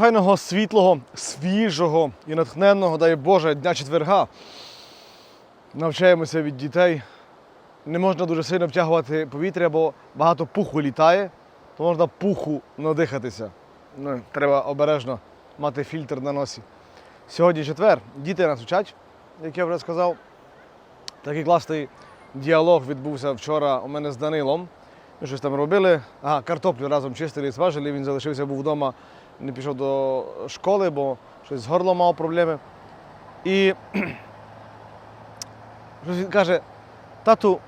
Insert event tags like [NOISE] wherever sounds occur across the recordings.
файного, світлого, свіжого і натхненного, дай Боже, дня четверга. Навчаємося від дітей. Не можна дуже сильно втягувати повітря, бо багато пуху літає, то можна пуху надихатися. Ну, треба обережно мати фільтр на носі. Сьогодні четвер. Діти нас вчать, як я вже сказав. Такий класний діалог відбувся вчора у мене з Данилом. Щось там робили. Ага, картоплю разом чистили і смажили. Він залишився, був вдома, не пішов до школи, бо щось з горлом мав проблеми. І [CLEARS THROAT] щось він каже: тату,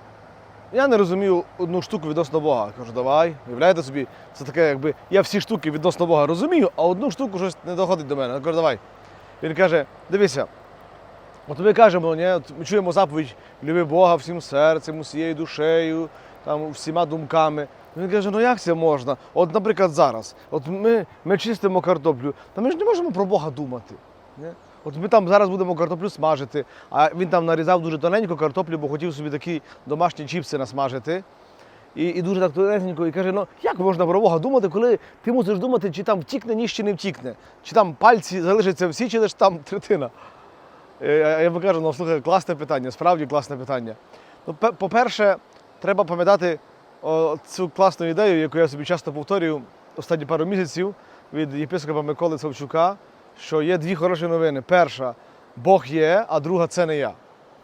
я не розумію одну штуку відносно Бога. Я кажу, давай, уявляєте собі, це таке, якби я всі штуки відносно Бога розумію, а одну штуку щось не доходить до мене. Я кажу, давай. Він каже: дивися, от ми кажемо, ні, от ми чуємо заповідь люби Бога всім серцем, усією душею, там, всіма думками. Він каже, ну як це можна? От, наприклад, зараз, от ми, ми чистимо картоплю, та ми ж не можемо про Бога думати. Ні? От ми там зараз будемо картоплю смажити, а він там нарізав дуже тоненько картоплю, бо хотів собі такі домашні чіпси насмажити. І, і дуже так тоненько, і каже: ну як можна про Бога думати, коли ти мусиш думати, чи там втікне ніж, чи не втікне, чи там пальці залишаться всі, чи лише там третина. Е, я би кажу, ну слухай, класне питання, справді класне питання. Ну, по-перше, треба пам'ятати цю класну ідею, яку я собі часто повторюю останні пару місяців від єпископа Миколи Савчука, що є дві хороші новини. Перша Бог є, а друга це не я.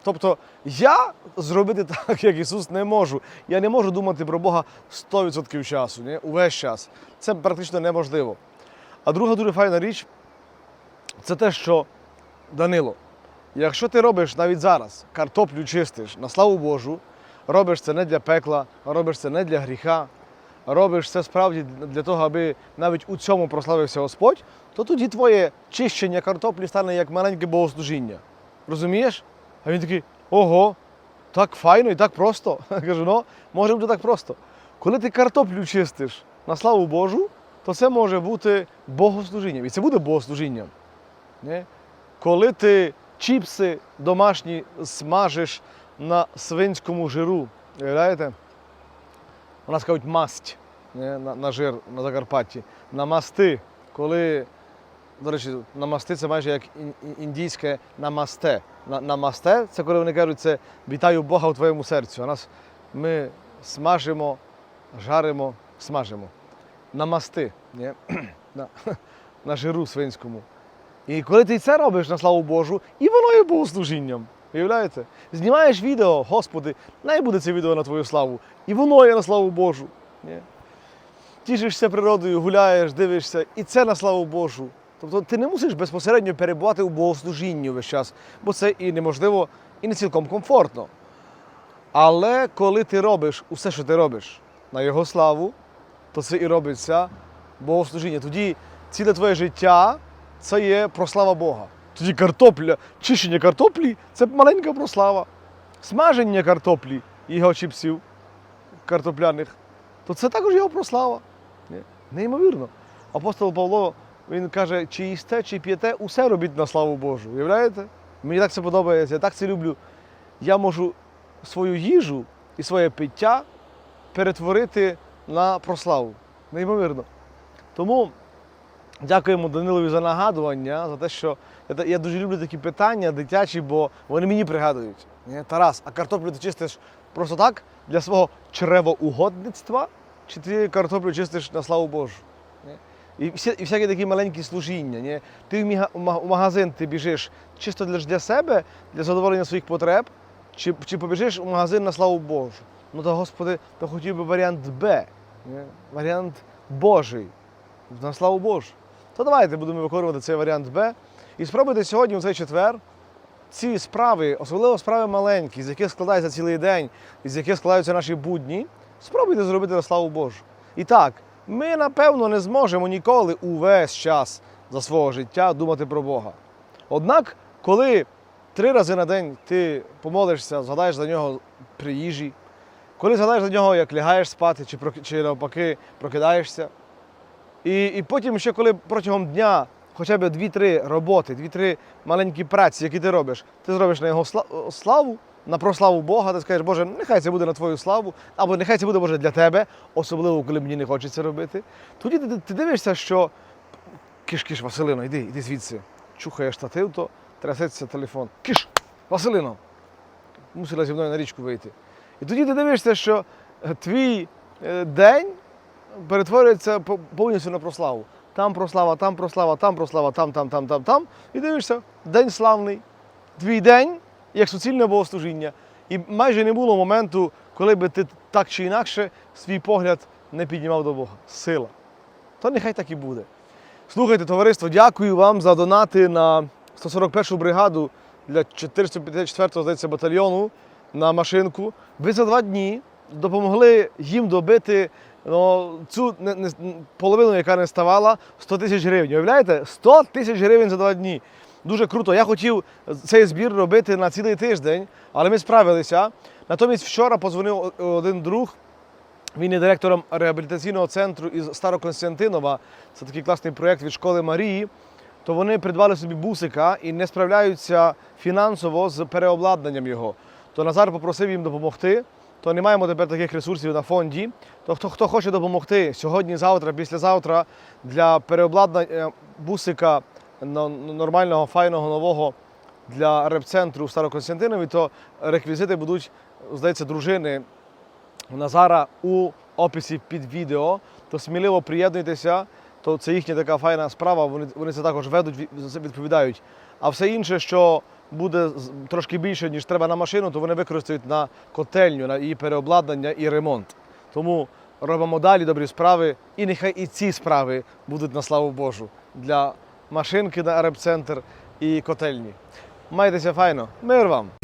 Тобто я зробити так, як Ісус, не можу. Я не можу думати про Бога 100% часу, ні? увесь час. Це практично неможливо. А друга дуже файна річ це те, що Данило, якщо ти робиш навіть зараз картоплю чистиш на славу Божу, робиш це не для пекла, робиш це не для гріха, робиш це справді для того, аби навіть у цьому прославився Господь, то тоді твоє чищення картоплі стане як маленьке богослужіння. Розумієш? А він такий: ого, так файно і так просто. [LAUGHS] Я кажу, ну, може бути так просто. Коли ти картоплю чистиш на славу Божу, то це може бути богослужінням. І це буде богослужінням. Коли ти чіпси домашні смажиш на свинському жиру, уявляєте? У нас кажуть масть не? На, на жир на Закарпатті. Намасти. Коли, до речі, намасти це майже як ін- ін- індійське намасте. На, намасте це коли вони кажуть, це вітаю Бога у твоєму серці. А нас ми смажимо, жаримо, смажимо. Намасти. Не? на, [CLEARS THROAT] [CLEARS THROAT] на жиру свинському. І коли ти це робиш на славу Божу, і воно є богослужінням. Уявляєте? Знімаєш відео, Господи, най буде це відео на твою славу. І воно є на славу Божу. Ні? Тішишся природою, гуляєш, дивишся, і це на славу Божу. Тобто ти не мусиш безпосередньо перебувати у богослужінні весь час, бо це і неможливо, і не цілком комфортно. Але коли ти робиш усе, що ти робиш на Його славу, то це і робиться богослужіння. Тоді ціле твоє життя це є прослава Бога. Тоді картопля, чищення картоплі це маленька прослава. Смаження картоплі його чіпсів картопляних, то це також його прослава. Неймовірно. Апостол Павло він каже, чи їсте, чи п'єте, усе робіть на славу Божу. Уявляєте? Мені так це подобається, я так це люблю. Я можу свою їжу і своє пиття перетворити на прославу. Неймовірно. Тому дякуємо Данилові за нагадування, за те, що я, дуже люблю такі питання дитячі, бо вони мені пригадують. Тарас, а картоплю ти чистиш просто так для свого чревоугодництва? Чи ти картоплю чистиш на славу Божу? І, всі, і всякі такі маленькі служіння. Ні? Ти в магазин ти біжиш чисто для, себе, для задоволення своїх потреб, чи, чи побіжиш у магазин на славу Божу? Ну то, Господи, то хотів би варіант Б, варіант Божий, на славу Божу. То давайте будемо виконувати цей варіант Б. І спробуйте сьогодні, у цей четвер, ці справи, особливо справи маленькі, з яких складається цілий день, і з яких складаються наші будні, спробуйте зробити на славу Божу. І так, ми напевно не зможемо ніколи увесь час за свого життя думати про Бога. Однак, коли три рази на день ти помолишся, згадаєш за нього при їжі, коли згадаєш за нього, як лягаєш спати, чи, чи навпаки прокидаєшся, і, і потім ще коли протягом дня хоча б 2-3 роботи, 2-3 маленькі праці, які ти робиш, ти зробиш на його сла- славу, на прославу Бога, ти скажеш, Боже, нехай це буде на твою славу, або нехай це буде Боже для тебе, особливо коли мені не хочеться робити. Тоді ти, ти дивишся, що Киш-киш, Василино, йди, йди звідси. Чухає штатив, то трясеться телефон. Киш! Василино! Мусила зі мною на річку вийти. І тоді ти дивишся, що е, твій е, день перетворюється повністю на прославу. Там прослава, там прослава, там прослава, там, там, там, там, там. І дивишся, день славний. Твій день як суцільне богослужіння. І майже не було моменту, коли би ти так чи інакше свій погляд не піднімав до Бога. Сила. То нехай так і буде. Слухайте, товариство, дякую вам за донати на 141-ту бригаду для 454-го здається, батальйону на машинку. Ви за два дні допомогли їм добити ну, цю не, не, половину, яка не ставала, 100 тисяч гривень. Уявляєте? 100 тисяч гривень за два дні. Дуже круто. Я хотів цей збір робити на цілий тиждень, але ми справилися. Натомість вчора позвонив один друг. Він є директором реабілітаційного центру із Староконстантинова. Це такий класний проєкт від школи Марії. То вони придбали собі бусика і не справляються фінансово з переобладнанням його. То Назар попросив їм допомогти. То не маємо тепер таких ресурсів на фонді. То хто, хто хоче допомогти сьогодні, завтра, післязавтра для переобладнання бусика нормального, файного, нового для реп-центру в Староконстантинові, то реквізити будуть, здається, дружини Назара у описі під відео, то сміливо приєднуйтеся, то це їхня така файна справа, вони, вони це також ведуть, відповідають. А все інше, що буде трошки більше, ніж треба на машину, то вони використають на котельню, на її переобладнання і ремонт. Тому робимо далі добрі справи, і нехай і ці справи будуть на славу Божу для машинки на реп-центр і котельні. Майтеся файно, мир вам!